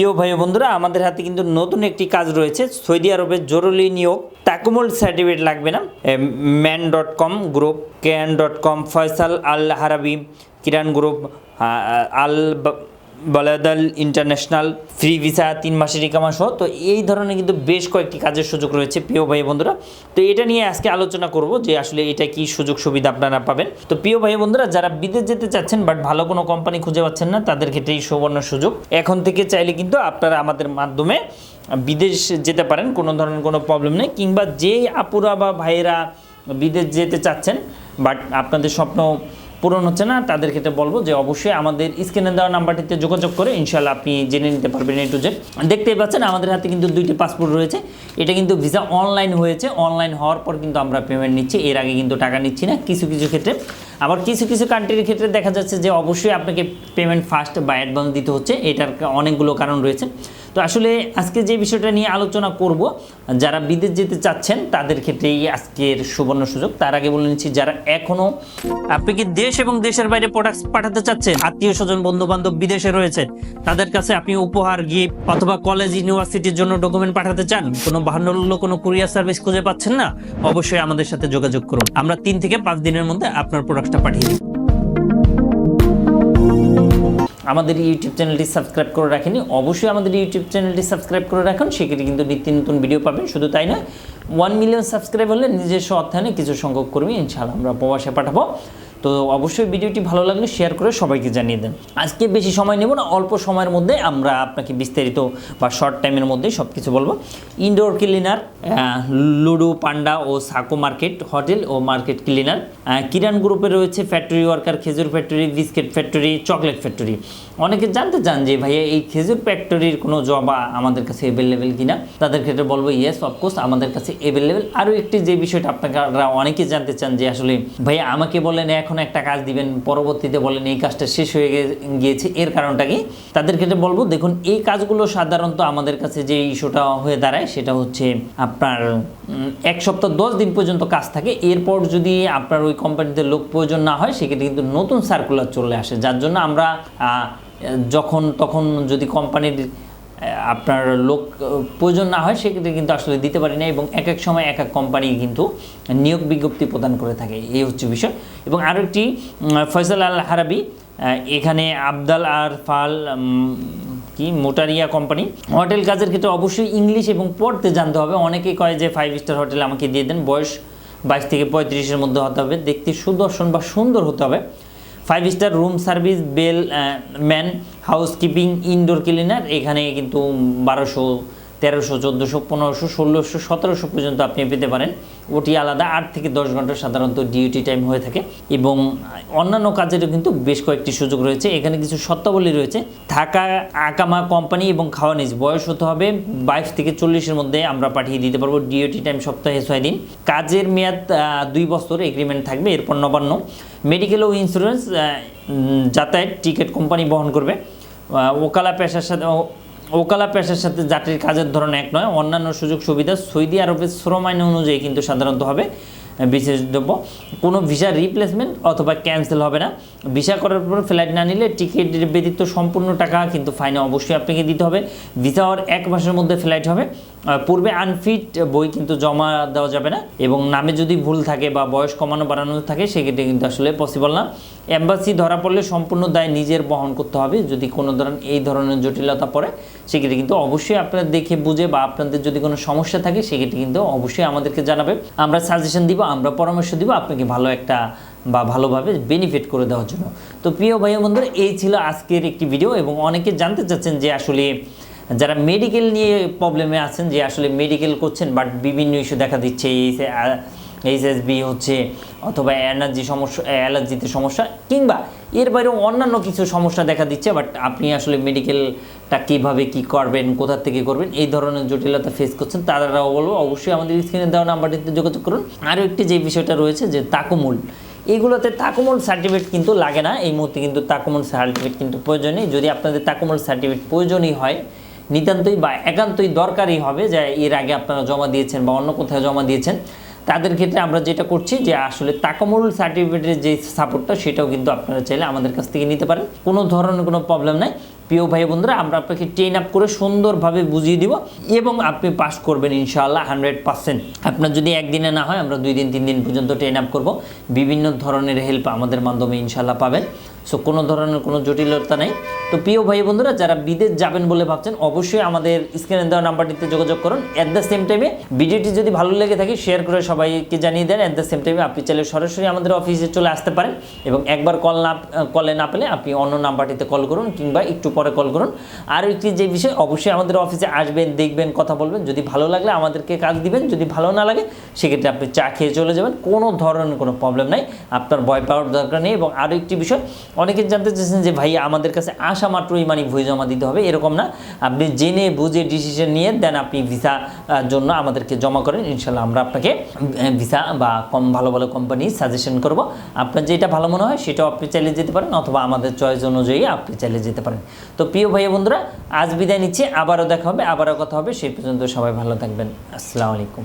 প্রিয় ভাই বন্ধুরা, আমাদের হাতে কিন্তু নতুন একটি কাজ রয়েছে। সৌদি আরবের জরুরি নিয়োগ, তাকুমল সার্টিফিকেট লাগবে না? ম্যান ডট কম গ্রুপ কেয়ান ডট কম ফয়সাল আল হারাবি কিরান গ্রুপ আল বালাদাল ইন্টারন্যাশনাল ফ্রি ভিসা তিন মাসের ইকামা সহ, তো এই ধরনের কিন্তু বেশ কয়েকটি কাজের সুযোগ রয়েছে প্রিয় ভাই বন্ধুরা। তো এটা নিয়ে আজকে আলোচনা করব যে আসলে এটা কি সুযোগ সুবিধা আপনারা পাবেন। তো প্রিয় ভাই বন্ধুরা, যারা বিদেশ যেতে চাচ্ছেন বাট ভালো কোনো কোম্পানি খুঁজে পাচ্ছেন না, তাদের ক্ষেত্রে এই সুবর্ণ সুযোগ। এখন থেকে চাইলে কিন্তু আপনারা আমাদের মাধ্যমে বিদেশ যেতে পারেন, কোনো ধরনের কোনো প্রবলেম নেই, কিংবা যে আপুরা বা ভাইয়েরা বিদেশ যেতে চাচ্ছেন বাট আপনাদের স্বপ্ন পূরণ হচ্ছে না, তাদের ক্ষেত্রে বলব যে অবশ্যই আমাদের স্ক্রিনে দেওয়া নাম্বারটিতে যোগাযোগ করে ইনশাল্লাহ আপনি জেনে নিতে পারবেন এ টু জেড দেখতেই পাচ্ছেন আমাদের হাতে কিন্তু দুইটি পাসপোর্ট রয়েছে। এটা কিন্তু ভিসা অনলাইন হয়েছে। অনলাইন হওয়ার পর কিন্তু আমরা পেমেন্ট নিচ্ছি। এর আগে কিন্তু টাকা নিচ্ছি না কিছু কিছু ক্ষেত্রে। আবার কিছু কিছু কান্ট্রির ক্ষেত্রে দেখা যাচ্ছে যে অবশ্যই আপনাকে পেমেন্ট ফার্স্ট বা অ্যাডভান্স দিতে হচ্ছে। এটার অনেকগুলো কারণ রয়েছে। তো আসলে আজকে যে বিষয়টা নিয়ে আলোচনা করব, যারা বিদেশ যেতে চাচ্ছেন, তাদের ক্ষেত্রেই আজকের সুবর্ণ সুযোগ। তার আগে বলে নিচ্ছি, যারা এখনও আপনি কি দেশ এবং দেশের বাইরে প্রোডাক্ট পাঠাতে চাচ্ছেন, আত্মীয় স্বজন বন্ধু বান্ধব বিদেশে রয়েছে, তাদের কাছে আপনি উপহার গিফট অথবা কলেজ ইউনিভার্সিটির জন্য ডকুমেন্ট পাঠাতে চান, কোনো বাহান্ন কোনো কুরিয়ার সার্ভিস খুঁজে পাচ্ছেন না? অবশ্যই আমাদের সাথে যোগাযোগ করুন। আমরা তিন থেকে পাঁচ দিনের মধ্যে আপনার প্রোডাক্টটা পাঠিয়ে দিই। আমাদের ইউটিউব চ্যানেলটি সাবস্ক্রাইব করে রাখেনি অবশ্যই আমাদের ইউটিউব চ্যানেলটি সাবস্ক্রাইব করে রাখুন, সেক্ষেত্রে কিন্তু নিত্য নতুন ভিডিও পাবেন, শুধু তাই না ওয়ান মিলিয়ন সাবস্ক্রাইব হলে নিজস্ব অর্থায়নে কিছু সংখ্যক কর্মী, ইনশাআল্লাহ আমরা প্রবাসে পাঠাবো। তো অবশ্যই ভিডিওটি ভালো লাগলে শেয়ার করে সবাইকে জানিয়ে দেন। আজকে বেশি সময় নেব না, অল্প সময়ের মধ্যে আমরা আপনাকে বিস্তারিত বা শর্ট টাইমের মধ্যে সব কিছু বলব। ইনডোর ক্লিনার লুডো পান্ডা ও সাকো মার্কেট হোটেল ও মার্কেট ক্লিনার কিরান গ্রুপে রয়েছে ফ্যাক্টরি ওয়ার্কার খেজুর factory biscuit factory chocolate factory অনেকে জানতে চান যে ভাইয়া এই খেজুর ফ্যাক্টরির কোনো জব আমাদের কাছে অ্যাভেলেবেল কিনা? তাদের ক্ষেত্রে বলব ইয়েস অফকোর্স আমাদের কাছে অ্যাভেলেবেল আরও একটি যে বিষয়টা আপনারা অনেকে জানতে চান যে আসলে ভাইয়া আমাকে বলেন এখন একটা কাজ দিবেন, পরবর্তীতে বলেন এই কাজটা শেষ হয়ে গিয়েছে, এর কারণটা কি? তাদের ক্ষেত্রে বলব, দেখুন, এই কাজগুলো সাধারণত আমাদের কাছে যে ইস্যুটা হয়ে দাঁড়ায় সেটা হচ্ছে আপনার এক সপ্তাহ দশ দিন পর্যন্ত কাজ থাকে, এরপর যদি আপনার ওই কোম্পানিতে লোক প্রয়োজন না হয়, সেক্ষেত্রে কিন্তু নতুন সার্কুলার চলে আসে, যার জন্য আমরা যখন, তখন যদি কোম্পানির আপনার লোক প্রয়োজন না হয় সেক্ষেত্রে কিন্তু আসলে দিতে পারি না এবং এক এক সময় এক এক কোম্পানি কিন্তু নিয়োগ বিজ্ঞপ্তি প্রদান করে থাকে। এই হচ্ছে বিষয়। এবং আরও একটি ফয়সাল আল হারাবি এখানে আবদাল আর ফাল কি, মোটারিয়া কোম্পানি হোটেল কাজের ক্ষেত্রে অবশ্যই ইংলিশ এবং পড়তে জানতে হবে। অনেকেই কয় যে ফাইভ স্টার হোটেল আমাকে দিয়ে দেন, বয়স বাইশ থেকে পঁয়ত্রিশের মধ্যে হতে হবে। দেখতে সুদর্শন বা সুন্দর হতে হবে। Five star room service bell man housekeeping indoor cleaner এখানে কিন্তু বারোশো তেরোশো, চোদ্দোশো, পনেরোশো, ষোলোশো, সতেরোশো পর্যন্ত আপনি পেতে পারেন। ওটি আলাদা, আট থেকে দশ ঘণ্টা সাধারণত ডিউটি টাইম হয়ে থাকে। এবং অন্যান্য কাজেরও কিন্তু বেশ কয়েকটি সুযোগ রয়েছে। এখানে কিছু শর্তাবলী রয়েছে। থাকা, আকামা কোম্পানি এবং খাওয়া নিজ বয়স হতে হবে। বাইশ থেকে চল্লিশের মধ্যে আমরা পাঠিয়ে দিতে পারব ডিউটি টাইম সপ্তাহে ছয় দিন। কাজের মেয়াদ দুই বছর এগ্রিমেন্ট থাকবে, এরপর নবান্ন। মেডিকেল ও ইন্স্যুরেন্স যাতায়াত টিকিট কোম্পানি বহন করবে। ওকালা পেশার সাথে ওকালা পেশার সাথে যাত্রীর কাজের ধরন এক নয়, অন্যান্য সুযোগ সুবিধা সৌদি আরবের শ্রম আইন অনুযায়ী কিন্তু সাধারণত হবে, বিশেষ দ্রব্য। কোনো ভিসা রিপ্লেসমেন্ট অথবা ক্যান্সেল হবে না। ভিসা করার পর ফ্লাইট না নিলে টিকিটের ব্যতীত সম্পূর্ণ টাকা কিন্তু ফাইনে অবশ্যই আপনাকে দিতে হবে। ভিসা হওয়ার এক মাসের মধ্যে ফ্লাইট হবে। পূর্বে আনফিট বই কিন্তু জমা দেওয়া যাবে না এবং নামে যদি ভুল থাকে বা বয়স কমানো বাড়ানো থাকে, সেক্ষেত্রে কিন্তু আসলে পসিবল না। অ্যাম্বাসি ধরা পড়লে সম্পূর্ণ দায় নিজের বহন করতে হবে। যদি কোনো ধরনের এই ধরনের জটিলতা পড়ে, সেক্ষেত্রে কিন্তু অবশ্যই আপনারা দেখে বুঝে বা আপনাদের যদি কোনো সমস্যা থাকে, সেক্ষেত্রে কিন্তু অবশ্যই আমাদেরকে জানাবে আমরা সাজেশন দিব, আমরা পরামর্শ দিব, আপনাকে ভালো একটা বা ভালোভাবে বেনিফিট করে দেওয়ার জন্য। তো প্রিয় ভাই বন্ধুরা এই ছিল আজকের একটি ভিডিও এবং অনেকে জানতে চাচ্ছেন যে আসলে যারা মেডিকেল নিয়ে প্রবলেমে আছেন যে আসলে মেডিকেল করছেন বাট বিভিন্ন ইস্যু দেখা দিচ্ছে এইচএসবি হচ্ছে, অথবা এনার্জি সমস্যা অ্যালার্জিতে সমস্যা, কিংবা এর বাইরেও অন্যান্য কিছু সমস্যা দেখা দিচ্ছে বাট আপনি আসলে মেডিকেলটা কীভাবে কি করবেন, কোথা থেকে করবেন, এই ধরনের জটিলতা ফেস করছেন, তারাও বলব, অবশ্যই আমাদের স্ক্রিনে দেওয়া নাম্বারটিতে যোগাযোগ করুন। আরও একটি যে বিষয়টা রয়েছে যে তাকুমুল এইগুলোতে তাকুমল সার্টিফিকেট কিন্তু লাগে না, এই মুহূর্তে কিন্তু তাকুমল সার্টিফিকেট কিন্তু প্রয়োজন নেই। যদি আপনাদের তাকুমল সার্টিফিকেট প্রয়োজনই হয় নিতান্তই বা একান্তই দরকারই হবে যে এর আগে আপনারা জমা দিয়েছেন বা অন্য কোথাও জমা দিয়েছেন। তাদের ক্ষেত্রে আমরা যেটা করছি যে আসলে তাকামুল সার্টিফিকেটের যে সাপোর্টটা সেটাও কিন্তু আপনারা চাইলে আমাদের কাছ থেকে নিতে পারেন। কোনো ধরনের কোনো প্রবলেম নাই। প্রিয় ভাই বন্ধুরা, আমরা আপনাকে ট্রেন আপ করে সুন্দরভাবে বুঝিয়ে দিব এবং আপনি পাস করবেন ইনশাআল্লাহ হান্ড্রেড পার্সেন্ট আপনার যদি একদিনে না হয়, আমরা দুই দিন, তিন দিন পর্যন্ত ট্রেন আপ করব। বিভিন্ন ধরনের হেল্প আমাদের মাধ্যমে ইনশাআল্লাহ পাবেন। সো কোনো ধরনের কোনো জটিলতা নেই। তো প্রিয় ভাই বন্ধুরা, যারা বিদেশ যাবেন বলে ভাবছেন, অবশ্যই আমাদের স্ক্রিনে দেওয়া নাম্বারটিতে যোগাযোগ করুন। অ্যাট দ্য সেম টাইমে ভিডিওটি যদি ভালো লেগে থাকে শেয়ার করে সবাইকে জানিয়ে দেন। অ্যাট দ্য সেম টাইমে আপনি চাইলে সরাসরি আমাদের অফিসে চলে আসতে পারেন এবং একবার কল না কলে না পেলে আপনি অন্য নাম্বারটিতে কল করুন কিংবা একটু পরে কল করুন। আর একটি যে বিষয়, অবশ্যই আমাদের অফিসে আসবেন, দেখবেন, কথা বলবেন। যদি ভালো লাগলে আমাদেরকে কাজ দিবেন, যদি ভালো না লাগে, সেক্ষেত্রে আপনি চা খেয়ে চলে যাবেন। কোনো ধরনের কোনো প্রবলেম নাই। আপনার ভয় পাওয়ার দরকার নেই। এবং আরও একটি বিষয়, অনেকে জানতে চাইছেন যে ভাই আমাদের কাছে আসা মাত্রই মানে ভুই জমা দিতে হবে। এরকম না। আপনি জেনে বুঝে ডিসিশন নিয়ে দেন আপনি ভিসা জন্য আমাদেরকে জমা করেন। ইনশাল্লাহ আমরা আপনাকে ভিসা বা কম, ভালো ভালো কোম্পানি সাজেশন করব। আপনার যেটা ভালো মনে হয়, সেটাও আপনি চাইলে যেতে পারেন। অথবা আমাদের চয়েস অনুযায়ী আপনি চাইলে যেতে পারেন। তো প্রিয় ভাই বন্ধুরা, আজ বিদায় নিচ্ছি, আবারও দেখা হবে, আবারও কথা হবে, সেই পর্যন্ত সবাই ভালো থাকবেন। আসসালামু আলাইকুম।